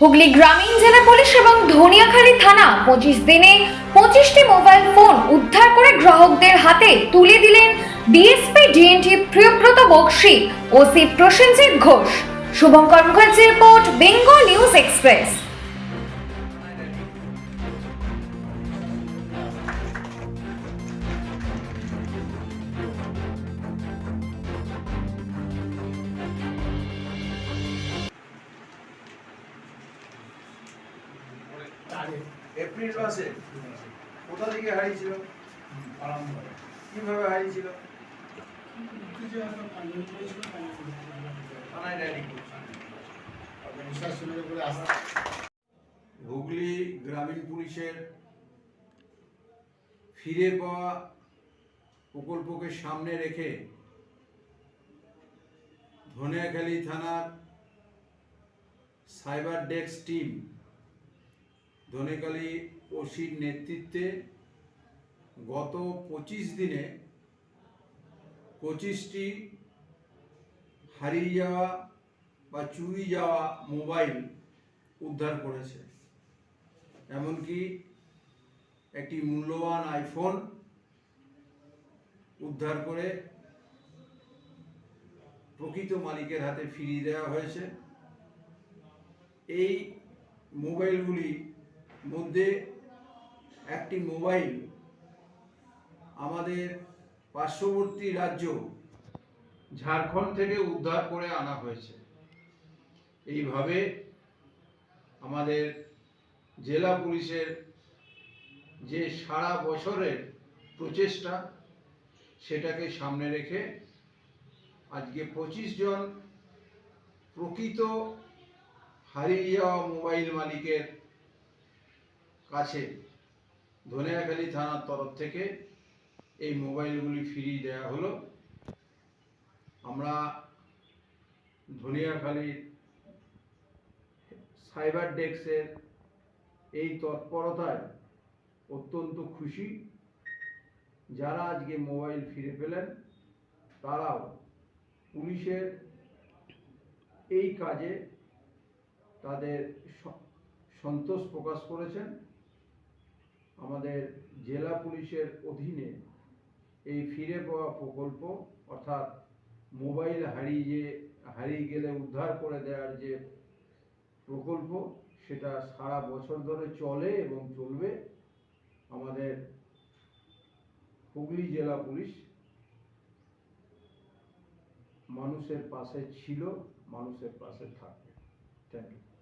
হুগলি গ্রামীণ জেলা পুলিশ এবং ধনিয়াখালী থানা পঁচিশ দিনে পঁচিশটি মোবাইল ফোন উদ্ধার করে গ্রাহকদের হাতে তুলে দিলেন DSP DNT Priyabrata Bakshi OC Prasenjit Ghosh. Shubhankar Mukherjee report, Bengal news express. April মাসে কোথা থেকে হারিয়েছিল? কীভাবে হারিয়েছিল? হুগলি গ্রামীণ পুলিশের ফিরে পাওয়া প্রকল্পকে সামনে রেখে ধনিয়াখালী থানার সাইবার ডেস্ক টিম ধনেকালী ওসির নেতৃত্বে গত পঁচিশ দিনে পঁচিশটি হারিয়ে যাওয়া বা চুরি যাওয়া মোবাইল উদ্ধার করেছে। এমনকি একটি মূল্যবান আইফোন উদ্ধার করে প্রকৃত মালিকের হাতে ফিরিয়ে দেওয়া হয়েছে। এই মোবাইলগুলি মধ্যে একটি মোবাইল আমাদের পার্শ্ববর্তী রাজ্য ঝাড়খণ্ড থেকে উদ্ধার করে আনা হয়েছে। এইভাবে আমাদের জেলা পুলিশের যে সারা বছরের প্রচেষ্টা, সেটাকে সামনে রেখে আজকে পঁচিশ জন প্রকৃত হারিয়ে যাওয়া মোবাইল মালিকের কাছে ধনিয়াখালী থানার তরফ থেকে এই মোবাইলগুলি ফিরিয়ে দেওয়া হলো। আমরা ধনিয়াখালীর সাইবার ডেস্কের এই তৎপরতায় অত্যন্ত খুশি। যারা আজকে মোবাইল ফিরে পেলেন, তারাও পুলিশের এই কাজে তাদের সন্তোষ প্রকাশ করেছেন। আমাদের জেলা পুলিশের অধীনে এই ফিরে পাওয়া প্রকল্প, অর্থাৎ মোবাইল হারিয়ে হারিয়ে গেলে উদ্ধার করে দেওয়ার যে প্রকল্প, সেটা সারা বছর ধরে চলে এবং চলবে। আমাদের হুগলি জেলা পুলিশ মানুষের পাশে ছিল, মানুষের পাশে থাকবে। Thank you